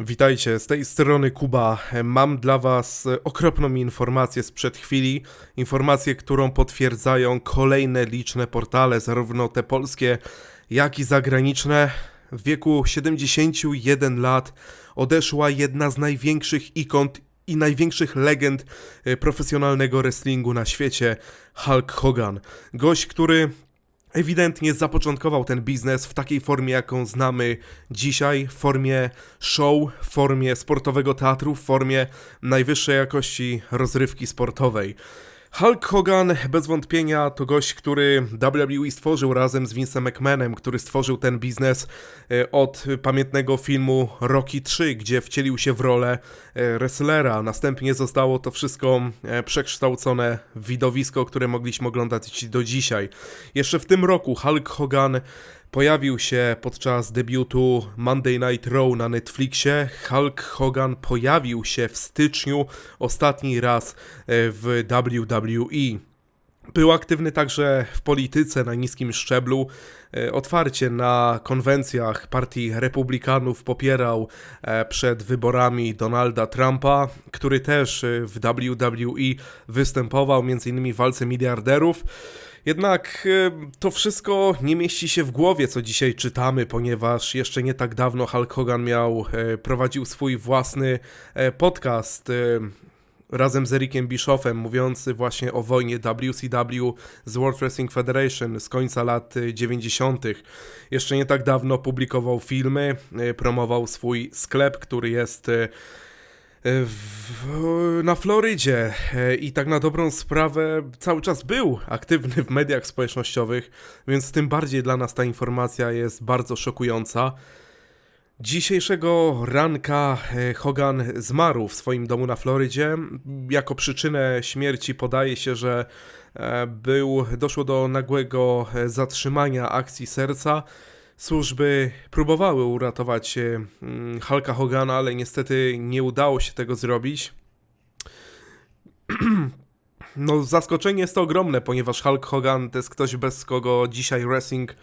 Witajcie, z tej strony Kuba. Mam dla Was okropną informację sprzed chwili. Informację, którą potwierdzają kolejne liczne portale, zarówno te polskie, jak i zagraniczne. W wieku 71 lat odeszła jedna z największych ikon i największych legend e, profesjonalnego wrestlingu na świecie, Hulk Hogan. Gość, który ewidentnie zapoczątkował ten biznes w takiej formie, jaką znamy dzisiaj, w formie show, w formie sportowego teatru, w formie najwyższej jakości rozrywki sportowej. Hulk Hogan bez wątpienia to gość, który WWE stworzył razem z Vince'em McMahonem, który stworzył ten biznes e, od pamiętnego filmu Rocky 3, gdzie wcielił się w rolę e, wrestlera. Następnie zostało to wszystko e, przekształcone w widowisko, które mogliśmy oglądać do dzisiaj. Jeszcze w tym roku Hulk Hogan Pojawił się podczas debiutu Monday Night Raw na Netflixie. Hulk Hogan pojawił się w styczniu ostatni raz e, w WWE. Był aktywny także w polityce na niskim szczeblu. E, otwarcie na konwencjach partii Republikanów popierał e, przed wyborami Donalda Trumpa, który też w WWE występował, m.in. w walce miliarderów. Jednak e, to wszystko nie mieści się w głowie, co dzisiaj czytamy, ponieważ jeszcze nie tak dawno Hulk Hogan miał, e, prowadził swój własny e, podcast razem z Ericiem Bischoffem, mówiący właśnie o wojnie WCW z World Wrestling Federation z końca lat 90. Jeszcze nie tak dawno publikował filmy, promował swój sklep, który jest w, na Florydzie e, i tak na dobrą sprawę cały czas był aktywny w mediach społecznościowych, więc tym bardziej dla nas ta informacja jest bardzo szokująca. Dzisiejszego ranka e, Hogan zmarł w swoim domu na Florydzie. Jako przyczynę śmierci podaje się, że e, był, doszło do nagłego zatrzymania akcji serca służby próbowały uratować mm, Hulka Hogana, ale niestety nie udało się tego zrobić. No, zaskoczenie jest to ogromne, ponieważ Hulk Hogan to jest ktoś, bez kogo dzisiaj wrestling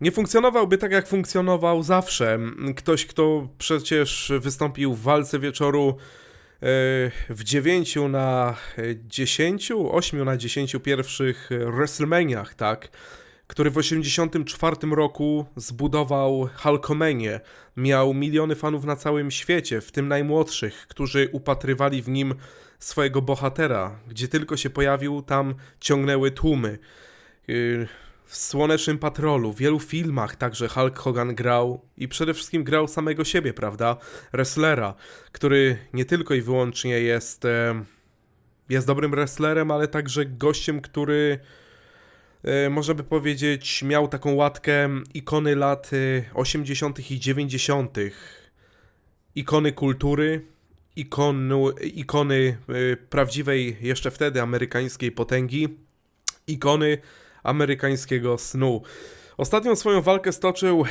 nie funkcjonowałby tak, jak funkcjonował zawsze. Ktoś, kto przecież wystąpił w walce wieczoru e, w 9 na 10, 8 na 10 pierwszych WrestleManiach, tak? Który w 1984 roku zbudował Hulkomanię. Miał miliony fanów na całym świecie, w tym najmłodszych, którzy upatrywali w nim swojego bohatera. Gdzie tylko się pojawił, tam ciągnęły tłumy. Yy, w Słonecznym Patrolu, w wielu filmach także Hulk Hogan grał i przede wszystkim grał samego siebie, prawda? Wrestlera, który nie tylko i wyłącznie jest, jest dobrym wrestlerem, ale także gościem, który E, można by powiedzieć, miał taką łatkę ikony lat 80. E, i 90. Ikony kultury, ikonu, ikony e, prawdziwej jeszcze wtedy amerykańskiej potęgi, ikony amerykańskiego snu. Ostatnią swoją walkę stoczył e,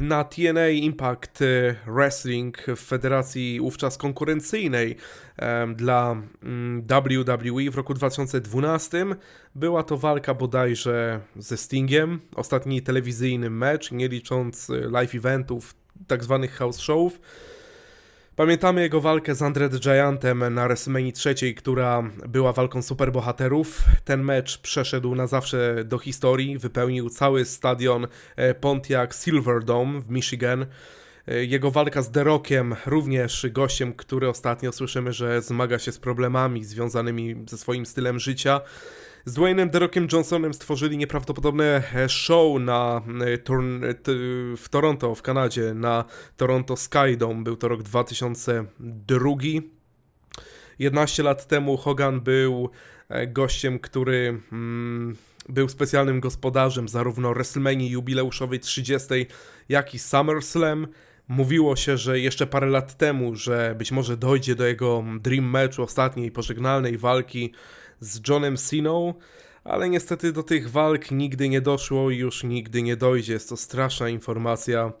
na TNA Impact e, Wrestling w federacji wówczas konkurencyjnej e, dla mm, WWE w roku 2012. Była to walka bodajże ze Stingiem, ostatni telewizyjny mecz, nie licząc live eventów, tak zwanych house showów. Pamiętamy jego walkę z Andre the Giantem na WrestleMania trzeciej, która była walką superbohaterów. Ten mecz przeszedł na zawsze do historii, wypełnił cały stadion e, Pontiac Silverdome w Michigan. E, jego walka z Derokiem, również gościem, który ostatnio słyszymy, że zmaga się z problemami związanymi ze swoim stylem życia. Z Dwaynem Derokiem Johnsonem stworzyli nieprawdopodobne e, show na, e, w Toronto, w Kanadzie, na Toronto Skydome. Był to rok 2002. 11 lat temu Hogan był e, gościem, który mm, był specjalnym gospodarzem zarówno WrestleMania jubileuszowej 30, jak i SummerSlam. Mówiło się, że jeszcze parę lat temu, że być może dojdzie do jego dream matchu, ostatniej pożegnalnej walki z Johnem Siną, ale niestety do tych walk nigdy nie doszło i już nigdy nie dojdzie. Jest to straszna informacja.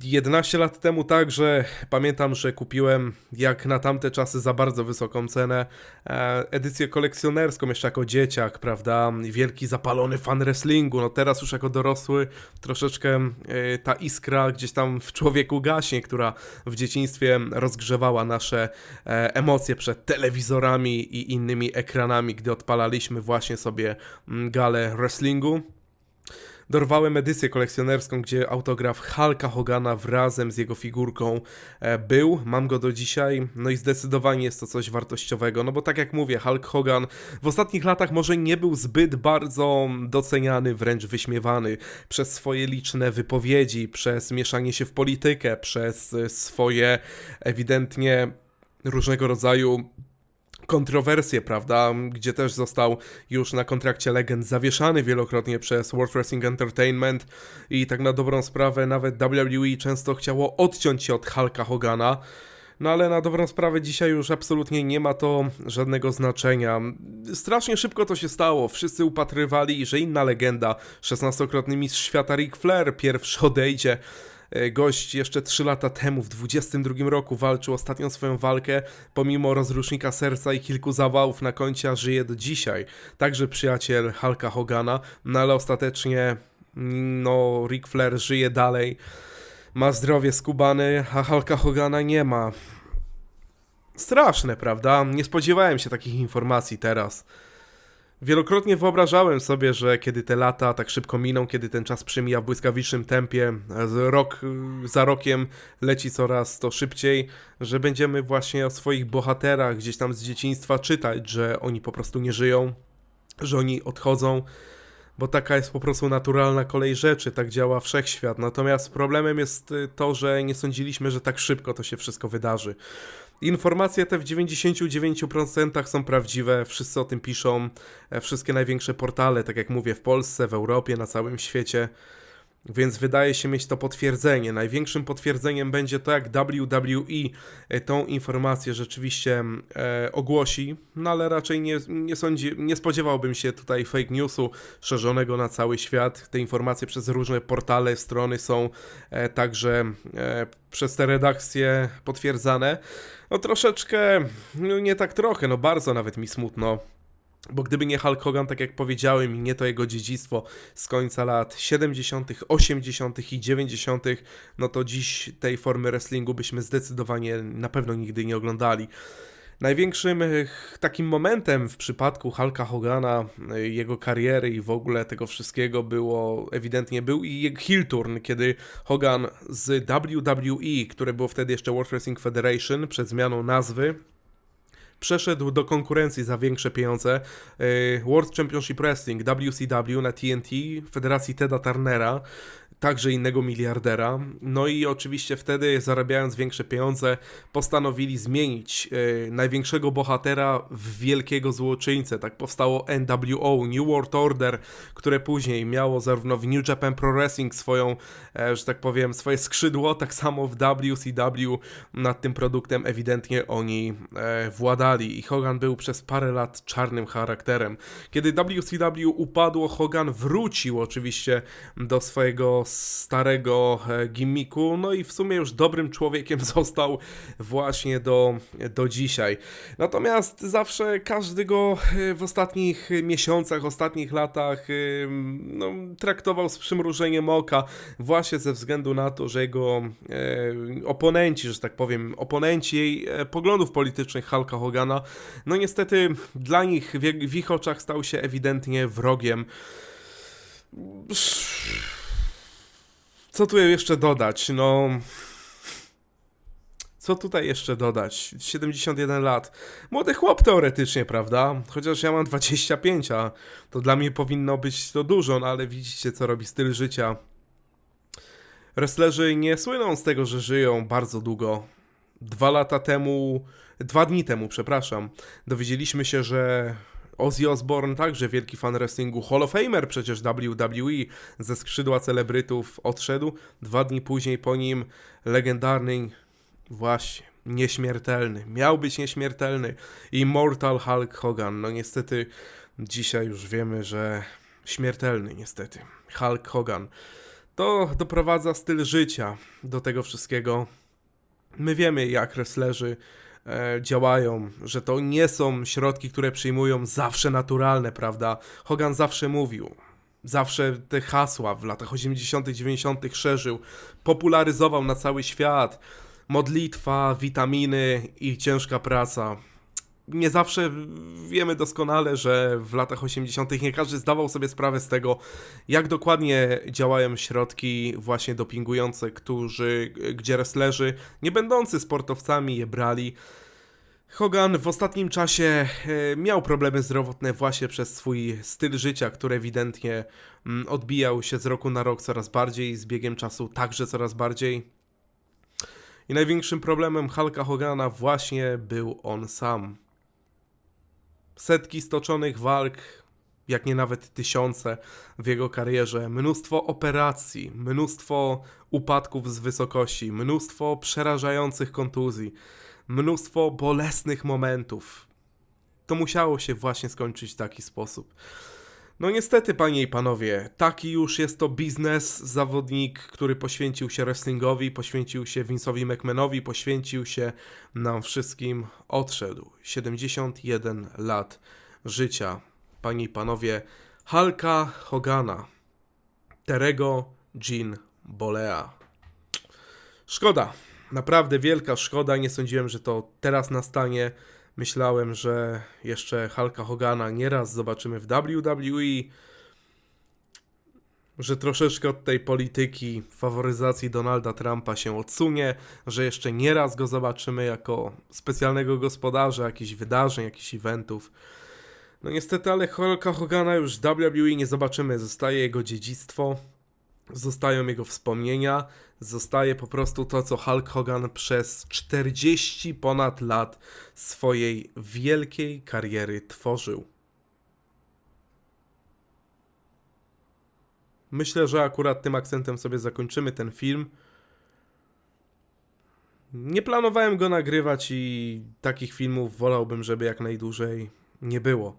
E, 11 lat temu także pamiętam, że kupiłem jak na tamte czasy za bardzo wysoką cenę e, edycję kolekcjonerską jeszcze jako dzieciak, prawda? Wielki zapalony fan wrestlingu. No teraz już jako dorosły troszeczkę e, ta iskra gdzieś tam w człowieku gaśnie, która w dzieciństwie rozgrzewała nasze e, emocje przed telewizorami i innymi ekranami, gdy odpalaliśmy właśnie sobie mm, galę wrestlingu. Dorwałem edycję kolekcjonerską, gdzie autograf Hulka Hogana wrazem z jego figurką e, był. Mam go do dzisiaj. No i zdecydowanie jest to coś wartościowego. No bo tak jak mówię, Hulk Hogan w ostatnich latach może nie był zbyt bardzo doceniany, wręcz wyśmiewany przez swoje liczne wypowiedzi, przez mieszanie się w politykę, przez swoje ewidentnie różnego rodzaju kontrowersje, prawda, gdzie też został już na kontrakcie legend zawieszany wielokrotnie przez World Wrestling Entertainment i tak na dobrą sprawę nawet WWE często chciało odciąć się od Hulka Hogana. No ale na dobrą sprawę dzisiaj już absolutnie nie ma to żadnego znaczenia. Strasznie szybko to się stało. Wszyscy upatrywali, że inna legenda, 16-krotny mistrz świata Ric Flair, pierwszy odejdzie. E, gość jeszcze 3 lata temu, w 22 roku, walczył ostatnią swoją walkę, pomimo rozrusznika serca i kilku zawałów na koncie, żyje do dzisiaj. Także przyjaciel Hulka Hogana, no ale ostatecznie, no, Ric Flair żyje dalej, ma zdrowie skubany, a Hulka Hogana nie ma. Straszne, prawda? Nie spodziewałem się takich informacji teraz. Wielokrotnie wyobrażałem sobie, że kiedy te lata tak szybko miną, kiedy ten czas przemija w błyskawicznym tempie, rok za rokiem leci coraz to szybciej, że będziemy właśnie o swoich bohaterach gdzieś tam z dzieciństwa czytać, że oni po prostu nie żyją, że oni odchodzą, bo taka jest po prostu naturalna kolej rzeczy, tak działa wszechświat. Natomiast problemem jest to, że nie sądziliśmy, że tak szybko to się wszystko wydarzy. Informacje te w 99% są prawdziwe, wszyscy o tym piszą, e, wszystkie największe portale, tak jak mówię, w Polsce, w Europie, na całym świecie. Więc wydaje się mieć to potwierdzenie. Największym potwierdzeniem będzie to, jak WWE e, tą informację rzeczywiście e, ogłosi, no ale raczej nie, nie, sądzi, nie spodziewałbym się tutaj fake newsu szerzonego na cały świat. Te informacje przez różne portale, strony są e, także e, przez te redakcje potwierdzane. No troszeczkę, no nie tak trochę, no bardzo nawet mi smutno bo gdyby nie Hulk Hogan, tak jak powiedziałem, i nie to jego dziedzictwo z końca lat 70., 80. i 90., no to dziś tej formy wrestlingu byśmy zdecydowanie na pewno nigdy nie oglądali. Największym eh, takim momentem w przypadku Hulka Hogana, eh, jego kariery i w ogóle tego wszystkiego było, ewidentnie był i heel turn, kiedy Hogan z WWE, które było wtedy jeszcze World Wrestling Federation, przed zmianą nazwy, przeszedł do konkurencji za większe pieniądze e, World Championship Wrestling, WCW na TNT, Federacji Teda Turnera, także innego miliardera. No i oczywiście wtedy, zarabiając większe pieniądze, postanowili zmienić e, największego bohatera w wielkiego złoczyńcę. Tak powstało NWO, New World Order, które później miało zarówno w New Japan Pro Wrestling swoją, e, że tak powiem, swoje skrzydło, tak samo w WCW nad tym produktem ewidentnie oni e, władali. I Hogan był przez parę lat czarnym charakterem. Kiedy WCW upadło, Hogan wrócił oczywiście do swojego starego e, gimmiku, no i w sumie już dobrym człowiekiem został właśnie do, do dzisiaj. Natomiast zawsze każdy go e, w ostatnich miesiącach, ostatnich latach e, no, traktował z przymrużeniem oka, właśnie ze względu na to, że jego oponenci, że tak powiem, oponenci jej poglądów politycznych Hulka Hogana, no niestety dla nich w, ich oczach stał się ewidentnie wrogiem. Co tu jeszcze dodać? No. Co tutaj jeszcze dodać? 71 lat. Młody chłop teoretycznie, prawda? Chociaż ja mam 25, a to dla mnie powinno być to dużo, no ale widzicie, co robi styl życia. Wrestlerzy nie słyną z tego, że żyją bardzo długo. Dwa lata temu, dwa dni temu, przepraszam, dowiedzieliśmy się, że Ozzy Osbourne także wielki fan wrestlingu, Hall of Famer przecież WWE ze skrzydła celebrytów odszedł. Dwa dni później po nim legendarny, właśnie, nieśmiertelny, miał być nieśmiertelny, Immortal Hulk Hogan. No niestety dzisiaj już wiemy, że śmiertelny niestety, Hulk Hogan. To doprowadza styl życia do tego wszystkiego. My wiemy, jak wrestlerzy działają, że to nie są środki, które przyjmują zawsze naturalne, prawda? Hogan zawsze mówił, zawsze te hasła w latach 80., 90. szerzył, popularyzował na cały świat. Modlitwa, witaminy i ciężka praca. Nie zawsze wiemy doskonale, że w latach 80. nie każdy zdawał sobie sprawę z tego, jak dokładnie działają środki właśnie dopingujące, którzy, gdzie wrestlerzy, nie będący sportowcami, je brali. Hogan w ostatnim czasie e, miał problemy zdrowotne właśnie przez swój styl życia, który ewidentnie mm, odbijał się z roku na rok coraz bardziej, z biegiem czasu także coraz bardziej. I największym problemem Hulka Hogana właśnie był on sam. Setki stoczonych walk, jak nie nawet tysiące w jego karierze, mnóstwo operacji, mnóstwo upadków z wysokości, mnóstwo przerażających kontuzji, mnóstwo bolesnych momentów. To musiało się właśnie skończyć w taki sposób. No niestety, panie i panowie, taki już jest to biznes, zawodnik, który poświęcił się wrestlingowi, poświęcił się Vince'owi McMahonowi, poświęcił się nam wszystkim, odszedł. 71 lat życia, panie i panowie, Hulka Hogana, Terego Jean Bolea. Szkoda, naprawdę wielka szkoda, nie sądziłem, że to teraz nastanie. Myślałem, że jeszcze Hulka Hogana nieraz zobaczymy w WWE, że troszeczkę od tej polityki faworyzacji Donalda Trumpa się odsunie, że jeszcze nieraz go zobaczymy jako specjalnego gospodarza jakichś wydarzeń, jakichś eventów. No niestety, ale Hulka Hogana już w WWE nie zobaczymy, zostaje jego dziedzictwo, zostają jego wspomnienia, zostaje po prostu to, co Hulk Hogan przez 40 ponad lat swojej wielkiej kariery tworzył. Myślę, że akurat tym akcentem sobie zakończymy ten film. Nie planowałem go nagrywać i takich filmów wolałbym, żeby jak najdłużej nie było.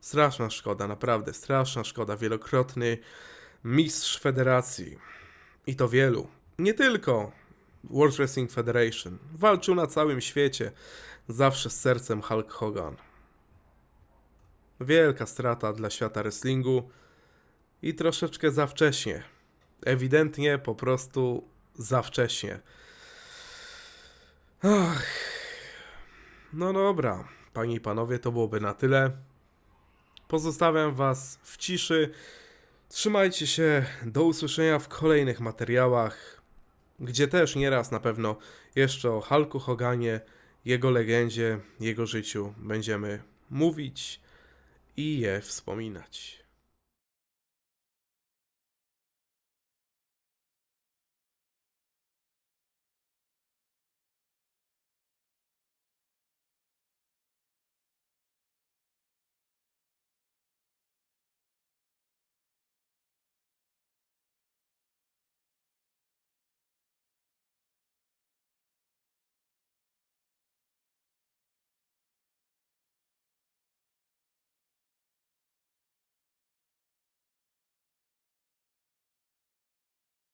Straszna szkoda, naprawdę, straszna szkoda. Wielokrotny mistrz federacji. I to wielu. Nie tylko World Wrestling Federation. Walczył na całym świecie. Zawsze z sercem Hulk Hogan. Wielka strata dla świata wrestlingu. I troszeczkę za wcześnie. Ewidentnie po prostu za wcześnie. Ach. No dobra, panie i panowie, to byłoby na tyle. Pozostawiam was w ciszy. Trzymajcie się, do usłyszenia w kolejnych materiałach, gdzie też nieraz na pewno jeszcze o Hulku Hoganie, jego legendzie, jego życiu będziemy mówić i je wspominać.